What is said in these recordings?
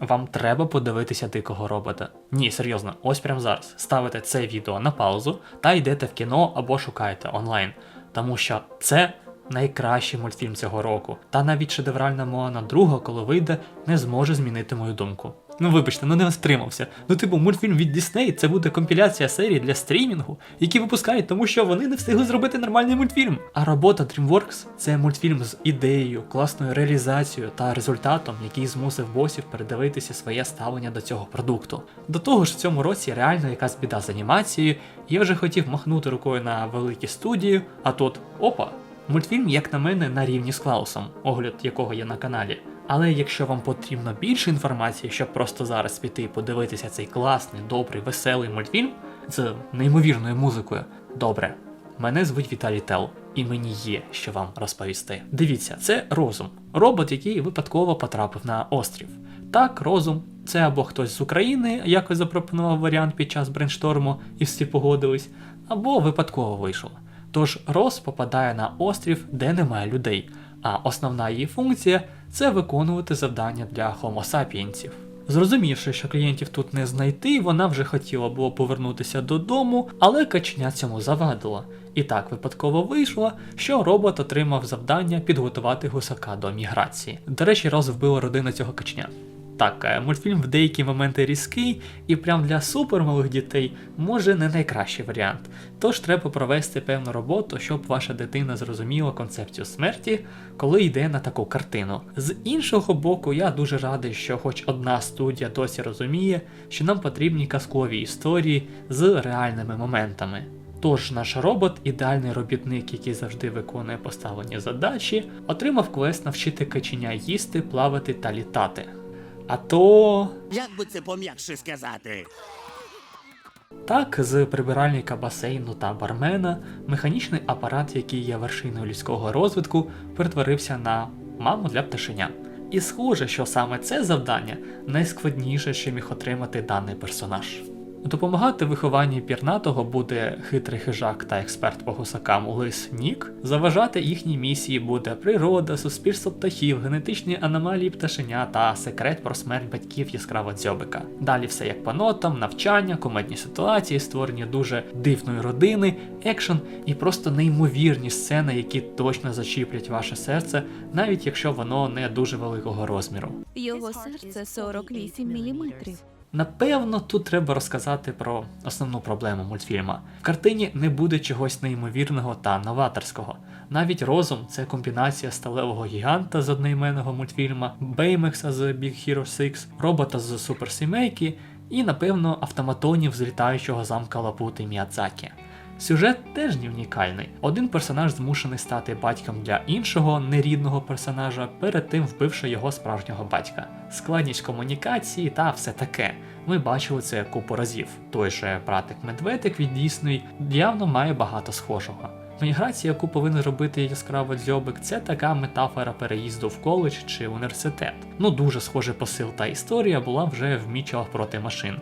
вам треба подивитися дикого робота. Ні, серйозно, ось прямо зараз. Ставите це відео на паузу та йдете в кіно або шукаєте онлайн. Тому що це найкращий мультфільм цього року. Та навіть шедевральна Моана друга, коли вийде, не зможе змінити мою думку. Ну вибачте, ну не стримався. Ну, типу, мультфільм від Disney це буде компіляція серій для стрімінгу, які випускають, тому що вони не встигли зробити нормальний мультфільм. А робота DreamWorks це мультфільм з ідеєю, класною реалізацією та результатом, який змусив босів передивитися своє ставлення до цього продукту. До того ж, в цьому році реально якась біда з анімацією, я вже хотів махнути рукою на великі студії, а тут опа. Мультфільм, як на мене, на рівні з Клаусом, огляд якого є на каналі. Але якщо вам потрібно більше інформації, щоб просто зараз піти і подивитися цей класний, добрий, веселий мультфільм з неймовірною музикою, добре. Мене звуть Віталій Тел, і мені є що вам розповісти. Дивіться, це розум, робот, який випадково потрапив на острів. Так, розум, це або хтось з України якось запропонував варіант під час брейншторму і всі погодились, або випадково вийшло. Тож Рос попадає на острів, де немає людей, а основна її функція це виконувати завдання для хомосапієнців. Зрозумівши, що клієнтів тут не знайти, вона вже хотіла було повернутися додому, але каченя цьому завадила. І так випадково вийшло, що робот отримав завдання підготувати гусака до міграції. До речі, раз вбила родина цього качня. Так, е, мультфільм в деякі моменти різкий, і прям для супермалих дітей може не найкращий варіант. Тож треба провести певну роботу, щоб ваша дитина зрозуміла концепцію смерті, коли йде на таку картину. З іншого боку, я дуже радий, що хоч одна студія досі розуміє, що нам потрібні казкові історії з реальними моментами. Тож наш робот, ідеальний робітник, який завжди виконує поставлені задачі, отримав квест навчити каченя їсти, плавати та літати. А то Як би це пом'якше сказати? Так, з прибиральника басейну та бармена механічний апарат, який є вершиною людського розвитку, перетворився на маму для пташеня. І схоже, що саме це завдання найскладніше, що міг отримати даний персонаж. Допомагати вихованні пірнатого буде хитрий хижак та експерт по гусакам Лис Нік. Заважати їхній місії буде природа, суспільство птахів, генетичні аномалії пташеня та секрет про смерть батьків яскраво дзьобика. Далі все як по нотам, навчання, комедні ситуації, створення дуже дивної родини, екшен і просто неймовірні сцени, які точно зачіплять ваше серце, навіть якщо воно не дуже великого розміру. Його серце 48 міліметрів. Напевно, тут треба розказати про основну проблему мультфільма. В картині не буде чогось неймовірного та новаторського. Навіть розум це комбінація сталевого гіганта з одноіменного мультфільма, Беймекса з Big Hero 6, робота з суперсімейки і, напевно, автоматонів з літаючого замка Лапути Міядзакі. Сюжет теж не унікальний. Один персонаж змушений стати батьком для іншого нерідного персонажа, перед тим вбивши його справжнього батька. Складність комунікації та все таке. Ми бачили це купу разів. Той же братик Медведик від Дісней явно має багато схожого. Міграція, яку повинен робити яскраво дзьобик, це така метафора переїзду в коледж чи університет. Ну дуже схожий посил та історія була вже в Мічелах проти машин.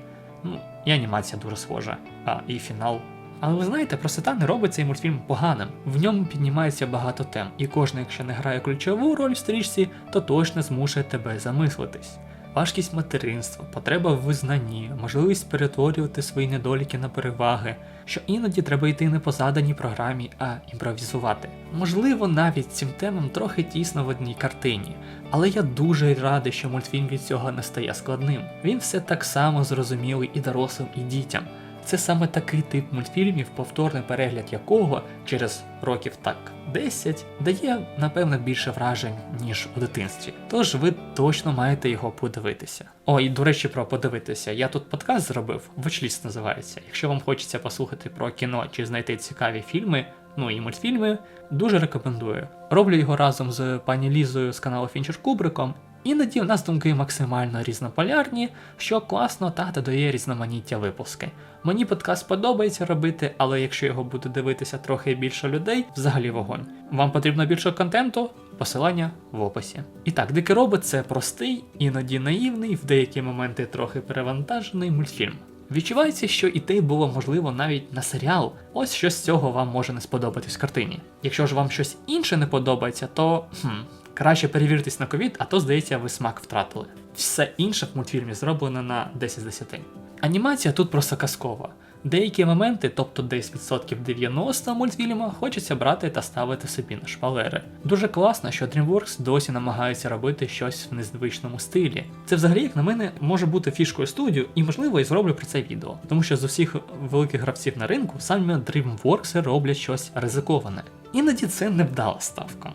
Ну, і анімація дуже схожа. А, і фінал але ви знаєте, простота не робить цей мультфільм поганим. В ньому піднімається багато тем, і кожна, якщо не грає ключову роль в стрічці, то точно змушує тебе замислитись. Важкість материнства, потреба в визнанні, можливість перетворювати свої недоліки на переваги, що іноді треба йти не по заданій програмі, а імпровізувати. Можливо, навіть цим темам трохи тісно в одній картині, але я дуже радий, що мультфільм від цього не стає складним. Він все так само зрозумілий і дорослим, і дітям. Це саме такий тип мультфільмів, повторний перегляд якого через років так 10 дає, напевно, більше вражень, ніж у дитинстві. Тож ви точно маєте його подивитися. О, і до речі, про подивитися. Я тут подкаст зробив, Watchlist називається. Якщо вам хочеться послухати про кіно чи знайти цікаві фільми, ну і мультфільми, дуже рекомендую. Роблю його разом з пані Лізою з каналу Фінчер Кубриком. Іноді у нас думки максимально різнополярні, що класно та додає різноманіття випуски. Мені подкаст подобається робити, але якщо його буде дивитися трохи більше людей, взагалі вогонь. Вам потрібно більше контенту? Посилання в описі. І так, Дикий робот це простий, іноді наївний, в деякі моменти трохи перевантажений мультфільм. Відчувається, що ідей було можливо навіть на серіал. Ось що з цього вам може не сподобатись в картині. Якщо ж вам щось інше не подобається, то хм, краще перевіртесь на ковід, а то здається, ви смак втратили. Все інше в мультфільмі зроблено на 10 з 10. Анімація тут просто казкова. Деякі моменти, тобто десь відсотків 90 мультфільму, хочеться брати та ставити собі на шпалери. Дуже класно, що DreamWorks досі намагається робити щось в незвичному стилі. Це взагалі, як на мене, може бути фішкою студію, і можливо і зроблю про це відео. Тому що з усіх великих гравців на ринку саме DreamWorks роблять щось ризиковане. Іноді це невдала ставка.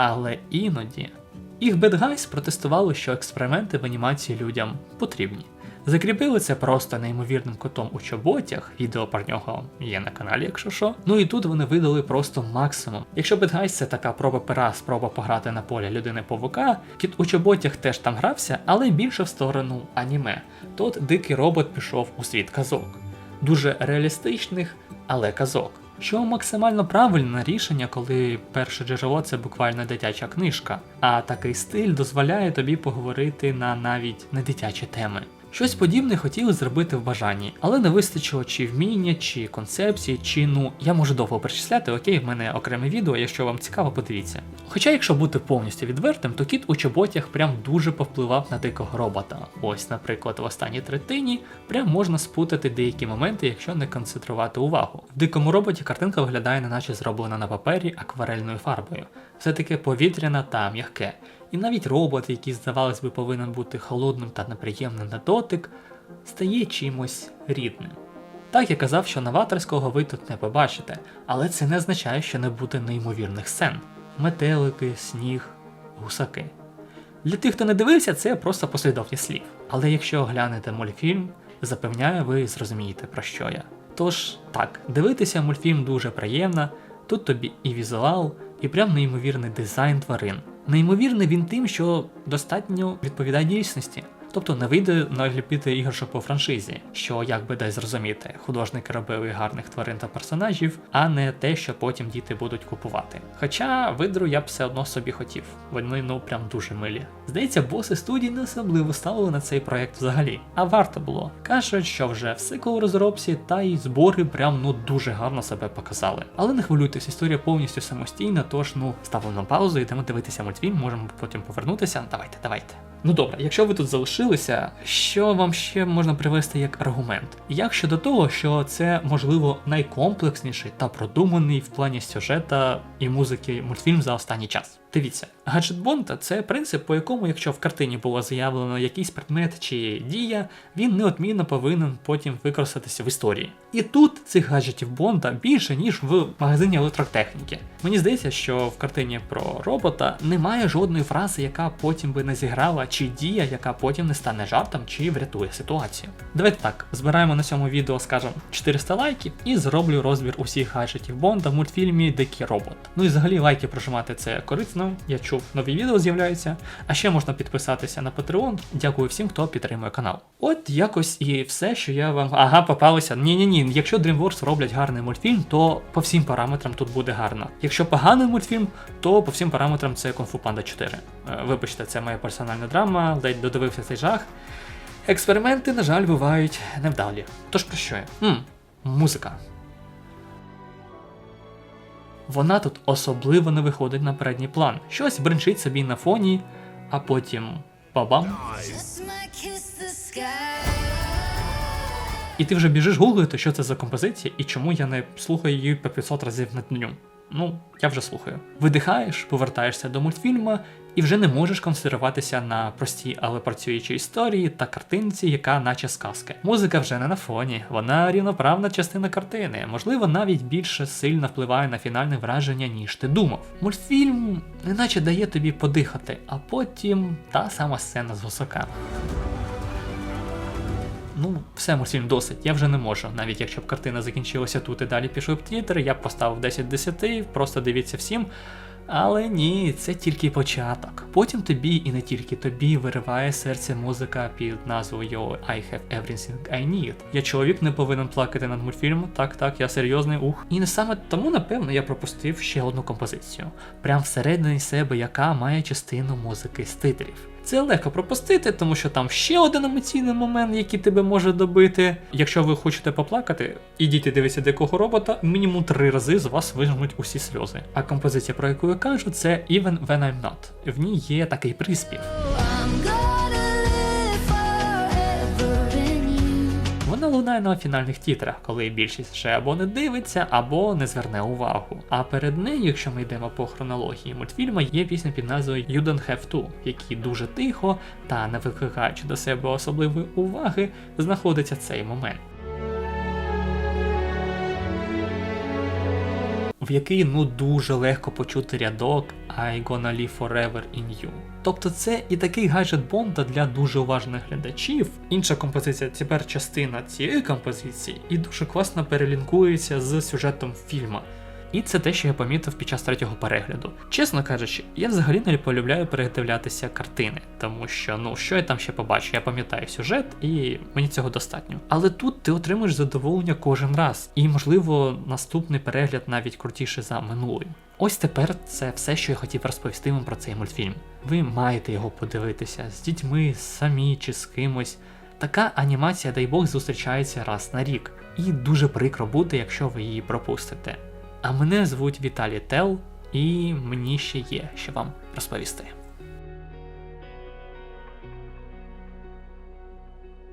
Але іноді їх Guys протестували, що експерименти в анімації людям потрібні. Закріпили це просто неймовірним котом у чоботях, відео про нього є на каналі, якщо що. Ну і тут вони видали просто максимум. Якщо Guys це така проба пера, спроба пограти на полі людини павука, кіт у чоботях теж там грався, але більше в сторону аніме. Тут дикий робот пішов у світ казок. Дуже реалістичних, але казок. Що максимально правильне рішення, коли перше джерело це буквально дитяча книжка, а такий стиль дозволяє тобі поговорити на навіть не дитячі теми. Щось подібне хотіли зробити в бажанні, але не вистачило чи вміння, чи концепції, чи ну я можу довго перечисляти, окей, в мене окреме відео, якщо вам цікаво, подивіться. Хоча, якщо бути повністю відвертим, то кіт у чоботях прям дуже повпливав на дикого робота. Ось, наприклад, в останній третині прям можна спутати деякі моменти, якщо не концентрувати увагу. В дикому роботі картинка виглядає, неначе зроблена на папері акварельною фарбою. Все таки повітряна та м'яке. І навіть робот, який, здавалось би, повинен бути холодним та неприємним на дотик, стає чимось рідним. Так я казав, що новаторського ви тут не побачите, але це не означає, що не буде неймовірних сцен: метелики, сніг, гусаки. Для тих, хто не дивився, це просто послідовність слів. Але якщо оглянете мультфільм, запевняю, ви зрозумієте про що я. Тож так, дивитися мультфільм дуже приємно, тут тобі і візуал, і прям неймовірний дизайн тварин. Неймовірний він тим, що достатньо відповідає дійсності. Тобто не вийде наліпити іграшок по франшизі, що як би дай зрозуміти, художники робили гарних тварин та персонажів, а не те, що потім діти будуть купувати. Хоча видру я б все одно собі хотів, вони ну прям дуже милі. Здається, боси студії не особливо ставили на цей проект взагалі, а варто було. Кажуть, що вже все у розробці та й збори прям ну дуже гарно себе показали. Але не хвилюйтесь, історія повністю самостійна, тож ну ставимо на паузу, йдемо дивитися мультфільм, можемо потім повернутися. Давайте, давайте. Ну добре, якщо ви тут залишилися, що вам ще можна привести як аргумент? Як щодо того, що це можливо найкомплексніший та продуманий в плані сюжета і музики мультфільм за останній час? Дивіться, гаджет Бонда це принцип, по якому, якщо в картині було заявлено якийсь предмет чи дія, він неодмінно повинен потім використатися в історії. І тут цих гаджетів Бонда більше, ніж в магазині електротехніки. Мені здається, що в картині про робота немає жодної фрази, яка потім би не зіграла, чи дія, яка потім не стане жартом чи врятує ситуацію. Давайте так, збираємо на цьому відео, скажімо, 400 лайків і зроблю розбір усіх гаджетів Бонда в мультфільмі Дикий робот. Ну і взагалі лайки прожимати це корисно. Я чув, нові відео з'являються. А ще можна підписатися на Patreon. Дякую всім, хто підтримує канал. От якось і все, що я вам. Ага, попалося. Ні, ні, ні. Якщо DreamWorks роблять гарний мультфільм, то по всім параметрам тут буде гарно. Якщо поганий мультфільм, то по всім параметрам це Kung Fu Panda 4. Е, Вибачте, це моя персональна драма, ледь додивився цей жах. Експерименти, на жаль, бувають невдалі. Тож про що я? М, музика. Вона тут особливо не виходить на передній план. Щось бринчить собі на фоні, а потім бабам. І ти вже біжиш гуглити, що це за композиція і чому я не слухаю її по 500 разів на дню. Ну, я вже слухаю. Видихаєш, повертаєшся до мультфільму і вже не можеш концентруватися на простій, але працюючій історії та картинці, яка наче сказки. Музика вже не на фоні, вона рівноправна частина картини, можливо, навіть більше сильно впливає на фінальне враження, ніж ти думав. Мультфільм неначе дає тобі подихати, а потім та сама сцена з гусаками. Ну, все, мультфільм досить, я вже не можу. Навіть якщо б картина закінчилася тут і далі пішов б тітр, я б поставив 10 10, просто дивіться всім. Але ні, це тільки початок. Потім тобі і не тільки тобі вириває серце музика під назвою I have everything I need. Я чоловік не повинен плакати над мультфільмом, так, так, я серйозний ух. І не саме тому, напевно, я пропустив ще одну композицію, прям всередині себе, яка має частину музики з титрів. Це легко пропустити, тому що там ще один емоційний момент, який тебе може добити. Якщо ви хочете поплакати, ідіть і дивіться дикого робота, мінімум три рази з вас вижмуть усі сльози. А композиція, про яку я кажу, це Even When I'm Not. В ній є такий приспів. Вона лунає на фінальних тітрах, коли більшість ще або не дивиться, або не зверне увагу. А перед нею, якщо ми йдемо по хронології мультфільму, є пісня під назвою You Don't Have To, які дуже тихо та не викликаючи до себе особливої уваги, знаходиться цей момент. В який ну дуже легко почути рядок I gonna live forever in you. Тобто це і такий гаджет Бонда для дуже уважних глядачів. Інша композиція, тепер частина цієї композиції, і дуже класно перелінкується з сюжетом фільму. І це те, що я помітив під час третього перегляду. Чесно кажучи, я взагалі не полюбляю передивлятися картини, тому що ну що я там ще побачу, я пам'ятаю сюжет, і мені цього достатньо. Але тут ти отримуєш задоволення кожен раз, і можливо наступний перегляд навіть крутіше за минулий. Ось тепер це все, що я хотів розповісти вам про цей мультфільм. Ви маєте його подивитися з дітьми, самі чи з кимось. Така анімація, дай Бог, зустрічається раз на рік, і дуже прикро буде, якщо ви її пропустите. А мене звуть Віталій Тел, і мені ще є що вам розповісти.